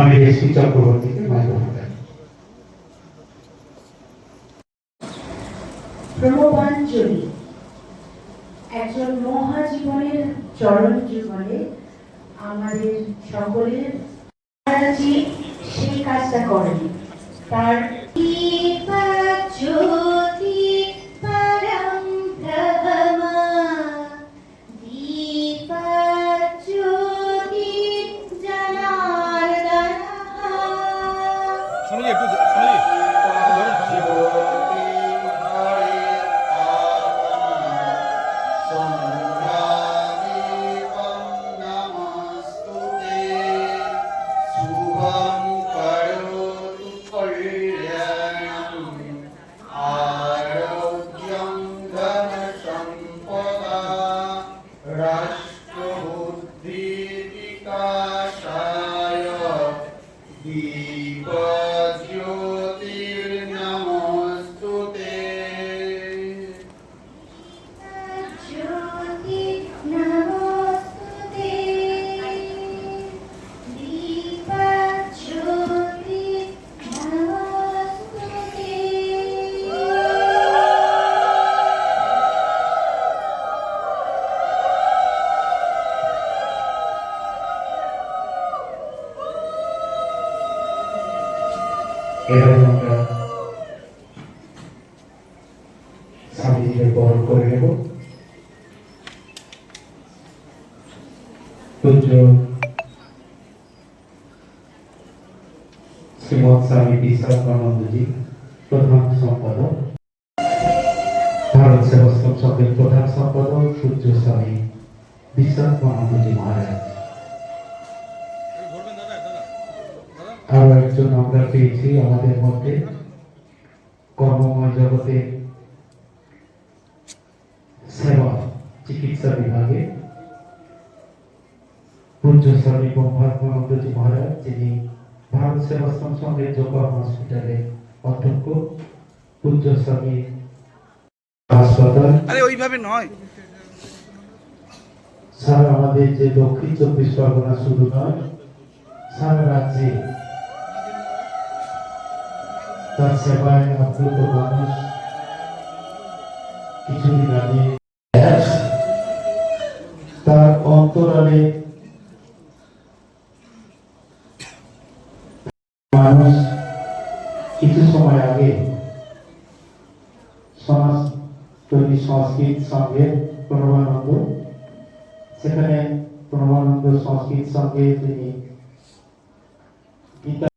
আমি এসপি চক্রবর্তীকে মাইক্রোফোন দেন প্রণবাঞ্জলি একজন মহাজীবনের চরণ জীবনে আমাদের সকলের কাজটা করেন। তার এবারে আমরা স্বামীজিকে বরণ করে নেব। পূজ্য শ্রীমৎ স্বামী বিশ্বাসানন্দজি, প্রধান সম্পাদক। ভারত সেবাশ্রম সংঘের প্রধান সম্পাদক মহারাজ। একজন আমরা পেয়েছি আমাদের মধ্যে কর্মময় জগতে সেবা চিকিৎসা বিভাগে। পূজ্য স্বামী ব্রহ্মাত্মানন্দজি মহারাজ যিনি ভারত সেবাশ্রম সংঘের যোগা হসপিটালের অধ্যক্ষ পূজ্য স্বামী হাসপাতাল। আরে ওইভাবে নয়। সারা আমাদের যে দক্ষিণ চব্বিশ পরগনা শুরু নয় সারা রাজ্যে তার সেবায় আপ্লুত মানুষ কিছুদিন আগে তার অন্তরালে মানুষ কিছু সময় আগে সমাজ তৈরি সংস্কৃত সংঘের প্রণবানন্দ সেখানে প্রণবানন্দ সংস্কৃত সঙ্গে তিনি গীতা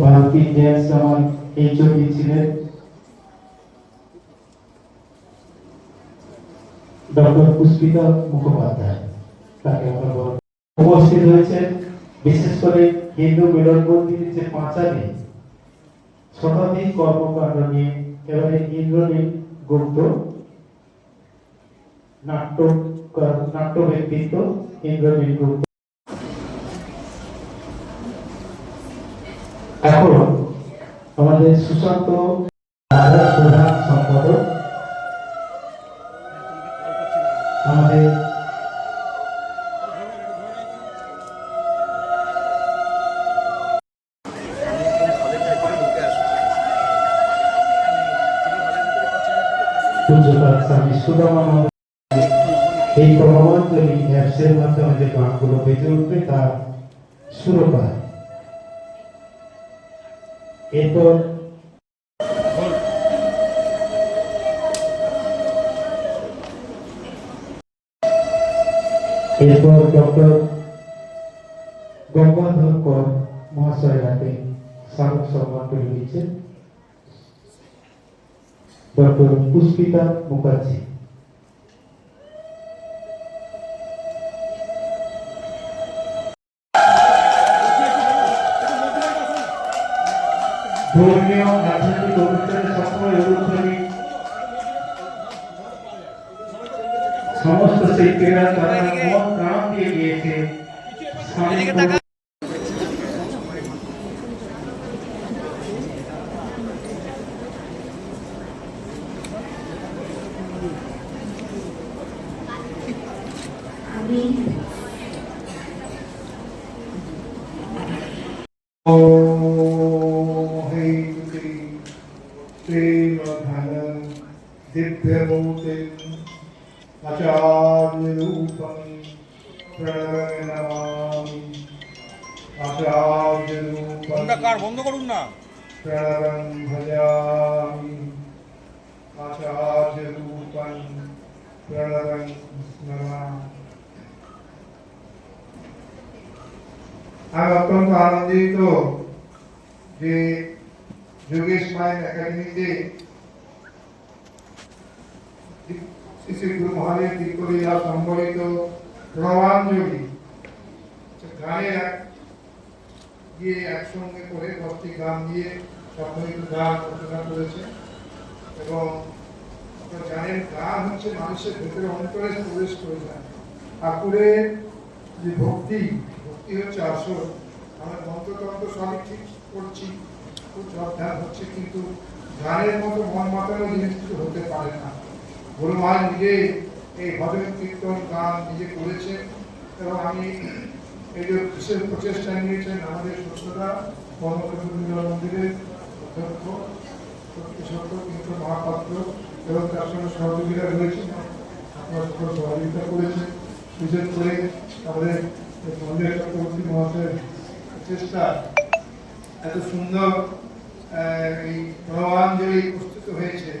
ভারতী ইন্ডিয়ান আমার ছিলেন ডক্টর পুষ্পিতা মুখোপাধ্যায়। তাকে আমরা উপস্থিত হয়েছে বিশেষ করে হিন্দু মিলন মন্দিরের যে পাঁচালী, শতাধিক কর্মকাণ্ড নিয়ে এবারে ইন্দ্রনীল গুপ্ত নাট্য নাট্য ব্যক্তিত্ব ইন্দ্রনীল গুপ্ত এখন আমাদের সুশান্ত প্রধান সম্পাদক আমাদের স্বামী সুদামানন্দ এই প্রভাবাঞ্জলি অ্যাপসের মাধ্যমে যে গানগুলো বেজে উঠবে, তার সুরকার এরপর এরপর ডক্টর গঙ্গাধর কর মহাশয় হাতে স্মারক সম্মান করে দিচ্ছেন ডক্টর পুষ্পিতা মুখার্জি ধর্মীয় আধ্যাত্মিক অনুষ্ঠানে সবসময় অনুষ্ঠানে সমস্ত শিল্পীরা তারা মন প্রাণ দিয়ে গিয়েছে এদিকে তাকা আমি दिव्यमूर्तिम् आचार्यरूपं प्रणवनमामि आचार्यरूपं ফোনটা কার বন্ধ করুন না प्रणवं भजामि आचार्यरूपं प्रणवं नमामि আমি অত্যন্ত আনন্দিত যে যোগেশ মাইন একাডেমিতে মহাদেব তিরকলিয়া সম্বলিত গানে গিয়ে একসঙ্গে করে দশটি গান দিয়ে গান রচনা করেছে এবং গান হচ্ছে মানুষের ভেতরে অন্তরে প্রবেশ করে যায় ঠাকুরের যে ভক্তি ভক্তি হচ্ছে আসল আমরা মন্ত্রতন্ত্র সবই ঠিক করছি খুব ধ্যান হচ্ছে কিন্তু গানের মতো মন মাতানো জিনিস কিছু হতে পারে না। মহারাজ নিজে এই ভজন কীর্তন গান নিজে করেছেন এবং আমি এই যে বিশেষ প্রচেষ্টা নিয়েছেন আমাদের সুস্থতা কর্মক্ষেত্র মন্দিরের অধ্যক্ষ সত্যি কিন্তু মহাপাত্র এবং তার সঙ্গে সহযোগীরা রয়েছেন। আপনার সহযোগিতা করেছেন। বিশেষ করে আমাদের মন্দির চক্রবর্তী মহাশয়ের চেষ্টা এত সুন্দর এই এই প্রণবাঞ্জলি প্রস্তুত হয়েছে।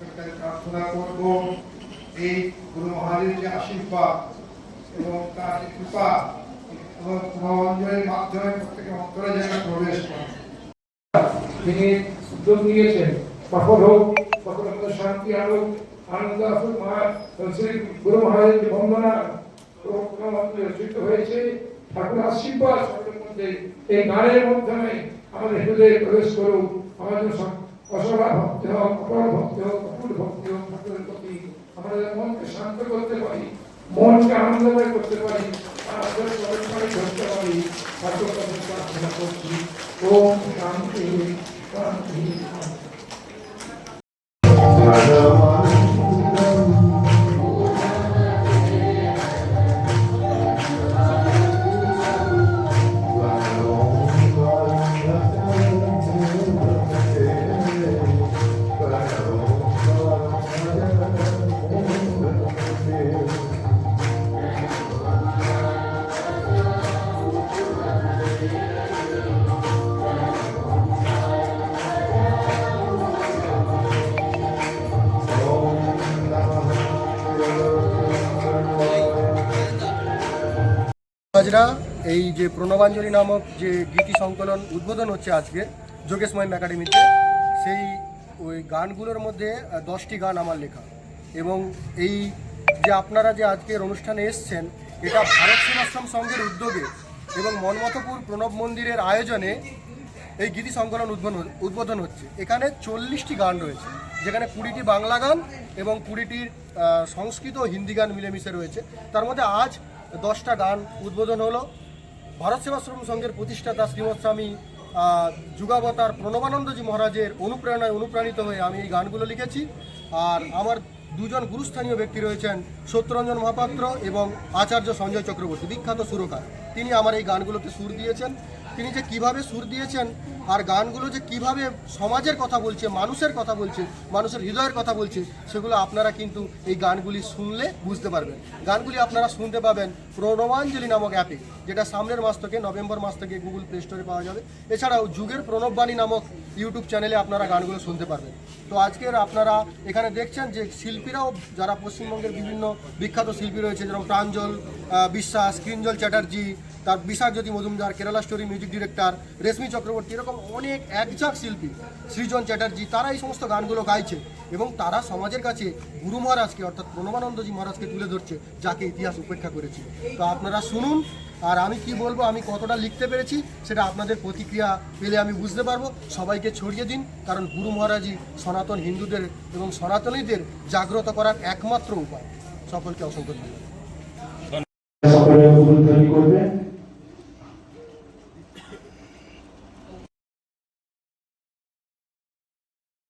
প্রার্থনা করব। এই গুরু মহারাজের যে আশীর্বাদ এবং তার যে কৃপা, এবং প্রণবাঞ্জলির মাধ্যমে প্রত্যেকের অন্তরে যেন প্রবেশ করে। তিনি উদ্যোগ নিয়েছেন। সফল হোক মধ্যে শান্তি আনুক, আনন্দ আসুক মহা- গুরু মহারাজের যে বন্দনা রচিত হয়েছে, ঠাকুর আশীর্বাদ সকলের মধ্যে এই গানের মাধ্যমে আমাদের হৃদয়ে প্রবেশ করুক। আমাদের অসরা ভক্তি হোক অপর ভক্তি হোক অপুর ভক্তি হোক ঠাকুরের প্রতি আমাদের মনকে শান্ত করতে পারি মনকে আনন্দময় করতে পারি ধরতে পারি ঠাকুর প্রার্থনা করছি ওম শান্তি শান্তি হাজরা এই যে প্রণবাঞ্জলি নামক যে গীতি সংকলন উদ্বোধন হচ্ছে আজকে যোগেশ মাইন একাডেমিতে, সেই ওই গানগুলোর মধ্যে দশটি গান আমার লেখা। এবং এই যে আপনারা যে আজকের অনুষ্ঠানে এসছেন, এটা ভারত সেবাশ্রম সংঘের উদ্যোগে এবং মনমথপুর প্রণব মন্দিরের আয়োজনে এই গীতি সংকলন উদ্বোধন উদ্বোধন হচ্ছে। এখানে চল্লিশটি গান রয়েছে, যেখানে কুড়িটি বাংলা গান এবং কুড়িটির সংস্কৃত ও হিন্দি গান মিলেমিশে রয়েছে। তার মধ্যে আজ দশটা গান উদ্বোধন হলো। ভারত সেবাশ্রম সংঘের প্রতিষ্ঠাতা শ্রীমৎ স্বামী যুগাবতার প্রণবানন্দজি মহারাজের অনুপ্রেরণায় অনুপ্রাণিত হয়ে আমি এই গানগুলো লিখেছি। আর আমার দুজন গুরুস্থানীয় ব্যক্তি রয়েছেন সত্যরঞ্জন মহাপাত্র এবং আচার্য সঞ্জয় চক্রবর্তী, বিখ্যাত সুরকার। তিনি আমার এই গানগুলোতে সুর দিয়েছেন। তিনি যে কীভাবে সুর দিয়েছেন আর গানগুলো যে কীভাবে সমাজের কথা বলছে, মানুষের কথা বলছে, মানুষের হৃদয়ের কথা বলছে, সেগুলো আপনারা কিন্তু এই গানগুলি শুনলে বুঝতে পারবেন। গানগুলি আপনারা শুনতে পাবেন প্রণবাঞ্জলি নামক অ্যাপে, যেটা সামনের মাস থেকে, নভেম্বর মাস থেকে গুগল প্লে স্টোরে পাওয়া যাবে। এছাড়াও যুগের প্রণববাণী নামক ইউটিউব চ্যানেলে আপনারা গানগুলো শুনতে পারবেন। তো আজকের আপনারা এখানে দেখছেন যে শিল্পীরাও, যারা পশ্চিমবঙ্গের বিভিন্ন বিখ্যাত শিল্পী রয়েছে যেমন প্রাঞ্জল বিশ্বাস, কৃঞ্জল চ্যাটার্জি তার Bishakhjyoti Majumdar, Kerala story music director, Reshmi Chakraborty, এরকম অনেক একঝাঁক শিল্পী, সৃজন চ্যাটার্জি তারা এই সমস্ত গানগুলো গাইছে এবং তারা সমাজের কাছে গুরু মহারাজকে, অর্থাৎ প্রণবানন্দজি মহারাজকে তুলে ধরছে, যাকে ইতিহাস উপেক্ষা করেছে। তো আপনারা শুনুন, আর আমি কি বলব, আমি কতটা লিখতে পেরেছি, সেটা আপনাদের প্রতিক্রিয়া পেলে আমি বুঝতে পারব। সবাইকে ছড়িয়ে দিন, কারণ গুরু মহারাজই সনাতন হিন্দুদের এবং সনাতনীদের জাগ্রত করার একমাত্র উপায়। সকলকে অসংখ্য ধন্যবাদ।